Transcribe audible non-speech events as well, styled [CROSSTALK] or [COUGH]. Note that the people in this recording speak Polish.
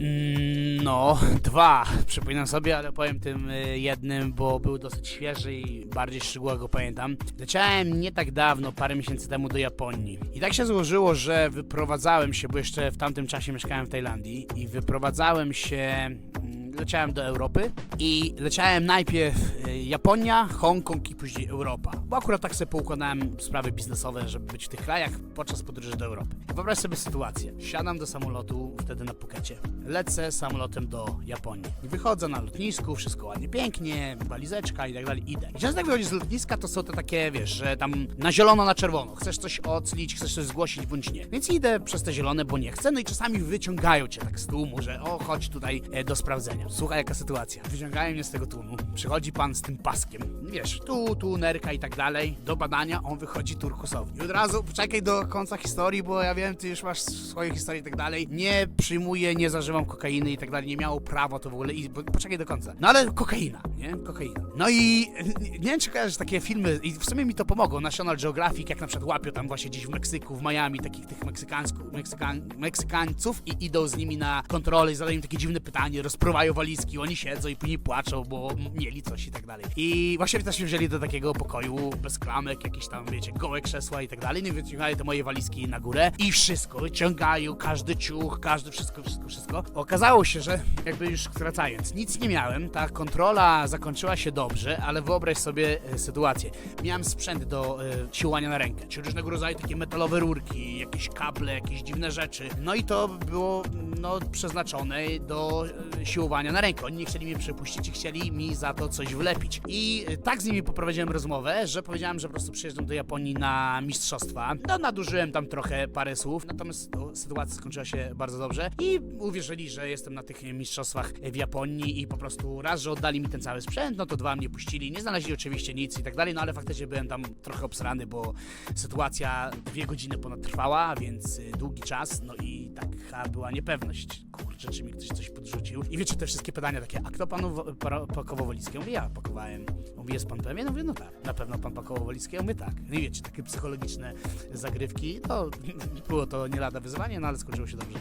Mm, No, dwa. Przypominam sobie, ale powiem tym y, jednym, bo był dosyć świeży i bardziej szczegółowo go pamiętam. Leciałem nie tak dawno, parę miesięcy temu do Japonii. I tak się złożyło, że wyprowadzałem się, bo jeszcze w tamtym czasie mieszkałem w Tajlandii i wyprowadzałem się mm, leciałem do Europy i leciałem najpierw Japonia, Hongkong i później Europa. Bo akurat tak sobie poukładałem sprawy biznesowe, żeby być w tych krajach podczas podróży do Europy. Wyobraź sobie sytuację. Siadam do samolotu, wtedy na Pukecie. Lecę samolotem do Japonii. Wychodzę na lotnisku, wszystko ładnie, pięknie, walizeczka i tak dalej, idę. I często jak wychodzisz z lotniska, to są to takie, wiesz, że tam na zielono, na czerwono. Chcesz coś oclić, chcesz coś zgłosić, bądź nie. Więc idę przez te zielone, bo nie chcę, no i czasami wyciągają cię tak z tłumu, że o, chodź tutaj e, do sprawdzenia. Słuchaj, jaka sytuacja. Wyciągają mnie z tego tłumu. Przychodzi pan z tym paskiem. Wiesz, tu, tu, nerka i tak dalej. Do badania on wychodzi turkusowy. I od razu czekaj do końca historii, bo ja wiem, ty już masz swoje historie i tak dalej. Nie przyjmuję, nie zażywam kokainy i tak dalej. Nie miało prawa to w ogóle. I poczekaj do końca. No ale kokaina, nie? Kokaina. No i nie wiem, czy kojarzysz takie filmy, i w sumie mi to pomogło. National Geographic, jak na przykład łapią tam właśnie gdzieś w Meksyku, w Miami, takich tych Meksykan, Meksykańców i idą z nimi na kontrolę i zadają im takie dziwne pytanie, rozpruwają walizki, oni siedzą i później płaczą, bo mieli coś i tak dalej. I właśnie też mnie wzięli do takiego pokoju bez klamek, jakieś tam, wiecie, gołe krzesła i tak dalej. No i wyciągają te moje walizki na górę i wszystko, wyciągają, każdy ciuch, każdy wszystko, wszystko, wszystko. Okazało się, że jakby już wracając, nic nie miałem, ta kontrola zakończyła się dobrze, ale wyobraź sobie e, sytuację. Miałem sprzęt do e, siłowania na rękę, czyli różnego rodzaju takie metalowe rurki, jakieś kable, jakieś dziwne rzeczy. No i to było no, przeznaczone do e, siłowania na rękę. Oni nie chcieli mnie przepuścić i chcieli mi za to coś wlepić. I e, tak z nimi poprowadziłem rozmowę, że powiedziałem, że po prostu przyjeżdżam do Japonii na mistrzostwa. No, nadużyłem tam trochę parę słów, natomiast sytuacja skończyła się bardzo dobrze i uwierzyli, że jestem na tych mistrzostwach w Japonii i po prostu raz, że oddali mi ten cały sprzęt, no to dwa mnie puścili. Nie znaleźli oczywiście nic i tak dalej, no ale faktycznie byłem tam trochę obsrany, bo sytuacja dwie godziny ponad trwała, więc y, długi czas, no i taka była niepewność. Kurczę, czy mi ktoś coś podrzucił. I wiecie, te wszystkie pytania takie, a kto panu pakował walizkę? Mówię, ja pakowałem. Mówi, jest pan pewien? Mówię, no tak. Na pewno pan pakował walizkę? Mówię, tak. No i wiecie, takie psychologiczne zagrywki, no [LAUGHS] było to nie lada wyzwanie, no ale skończyło się dobrze.